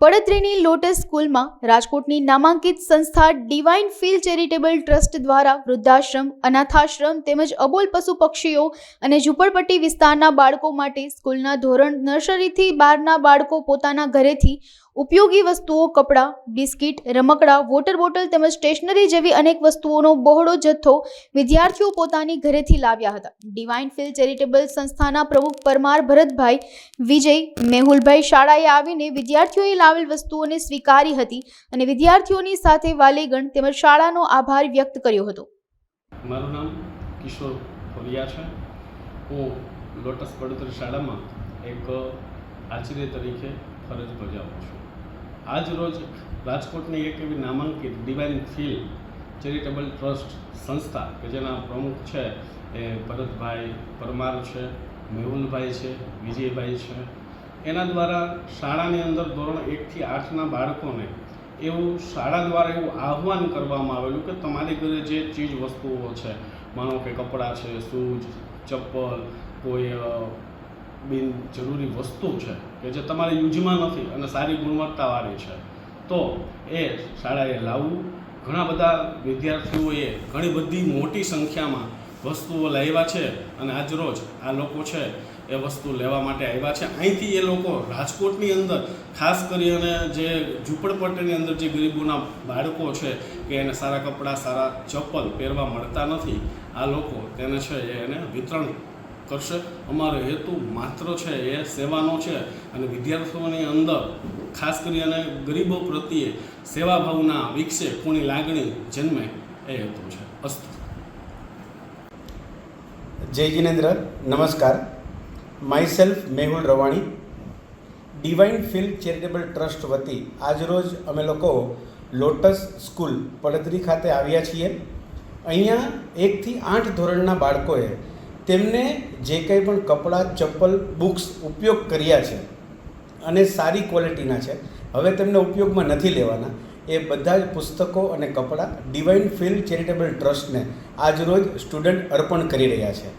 પડત્રીની lotus સ્કૂલમાં રાજકોટની નામાંકિત સંસ્થા ડિવાઇન ફીલ ચેરિટેબલ ટ્રસ્ટ દ્વારા વૃદ્ધાશ્રમ, અનાથાશ્રમ તેમજ અબોલ પશુ પક્ષીઓ અને ઝૂંપડપટ્ટી વિસ્તારના બાળકો માટે સ્કૂલના ધોરણ નર્સરીથી બહારના બાળકો પોતાના ઘરેથી ઉપયોગી વસ્તુઓ, કપડાં, બિસ્કિટ, રમકડાં, વોટર બોટલ તેમજ સ્ટેશનરી જેવી અનેક વસ્તુઓનો બહોળો જથ્થો વિદ્યાર્થીઓ પોતાની ઘરેથી લાવ્યા હતા. ડિવાઇન ફિલ ચેરિટેબલ સંસ્થાના પ્રમુખ પરમાર ભરતભાઈ વિજય મેહુલભાઈ શાળાએ આવીને વિદ્યાર્થીઓએ લાવેલ વસ્તુઓને સ્વીકારી હતી અને વિદ્યાર્થીઓની સાથે વાલીગણ તેમજ શાળાનો આભાર વ્યક્ત કર્યો હતો. મારું નામ કિશોર ખોરિયા છે. હું લોટસ પડોતરી શાળામાં એક આચાર્ય તરીકે ફરજ બજાવું છું. આજ રોજ રાજકોટની એક એવી નામાંકિત ડિવાઇન ફીલ ચેરિટેબલ ટ્રસ્ટ સંસ્થા કે જેના પ્રમુખ છે એ ભરતભાઈ પરમાર છે, મેહુલભાઈ છે, વિજયભાઈ છે એના દ્વારા શાળાની અંદર ધોરણ એકથી આઠના બાળકોને એવું શાળા દ્વારા એવું આહવાન કરવામાં આવેલું કે તમારી ઘરે જે ચીજ વસ્તુઓ છે, માનો કે કપડાં છે, શૂઝ, ચપ્પલ, કોઈ બિન જરૂરી વસ્તુ છે કે જે તમારી યુઝમાં નથી અને સારી ગુણવત્તાવાળી છે, તો એ શાળાએ લાવવું. ઘણા બધા વિદ્યાર્થીઓએ ઘણી બધી મોટી સંખ્યામાં વસ્તુઓ લાવ્યા છે અને આજરોજ આ લોકો છે એ વસ્તુ લેવા માટે આવ્યા છે. અહીંથી એ લોકો રાજકોટની અંદર, ખાસ કરી અને જે ઝૂંપડપટ્ટીની અંદર જે ગરીબોના બાળકો છે કે એને સારા કપડાં, સારા ચપ્પલ પહેરવા મળતા નથી, આ લોકો તેને છે એને વિતરણ કરશે. અમારો હેતુ માત્ર છે એ સેવાનો છે અને વિદ્યાર્થીઓની અંદર, ખાસ કરી અને ગરીબો પ્રત્યે સેવાભાવના વિકસે, કોની લાગણી જન્મે એ હેતુ છે. અસ્તુ. જય જિનેન્દ્ર, નમસ્કાર. Myself Mehul Ravani divine field charitable trust વતી આજરોજ અમે લોકો લોટસ સ્કૂલ પડદરી ખાતે આવ્યા છીએ. અહીંયા એકથી આઠ ધોરણના બાળકોએ તેમને જે કંઈ પણ કપડાં, ચપ્પલ બુક્સ ઉપયોગ કર્યા છે અને સારી ક્વોલિટીના છે. હવે તેમને ઉપયોગમાં નથી લેવાના. એ બધા જ પુસ્તકો અને કપડાં ડિવાઇન ફિલ્ડ ચેરિટેબલ ટ્રસ્ટને આજરોજ સ્ટુડન્ટ અર્પણ કરી રહ્યા છે.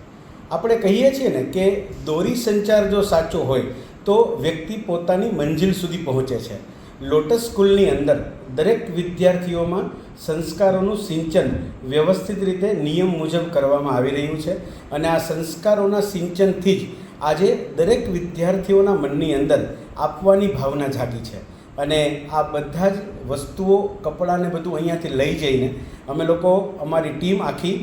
આપણે કહીએ છીએ ને કે દોરી સંચાર જો સાચો હોય તો વ્યક્તિ પોતાની મંજિલ સુધી પહોંચે છે. લોટસ સ્કૂલની અંદર દરેક વિદ્યાર્થીઓમાં સંસ્કારોનું સિંચન વ્યવસ્થિત રીતે નિયમ મુજબ કરવામાં આવી રહ્યું છે અને આ સંસ્કારોના સિંચનથી જ આજે દરેક વિદ્યાર્થીઓના મનની અંદર આપવાની ભાવના જાગી છે. અને આ બધા જ વસ્તુઓ કપડાને બધું અહીંયાથી લઈ જઈને અમે લોકો, અમારી ટીમ આખી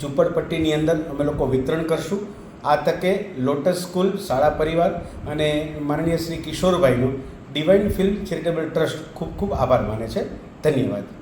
ઝૂંપડપટ્ટીની અંદર અમે લોકો વિતરણ કરશું. આ તકે લોટસ સ્કૂલ, શાળા પરિવાર અને માનનીય શ્રી કિશોરભાઈનો ડિવાઇન ફિલ્મ ચેરિટેબલ ટ્રસ્ટ ખૂબ ખૂબ આભાર માને છે. ધન્યવાદ.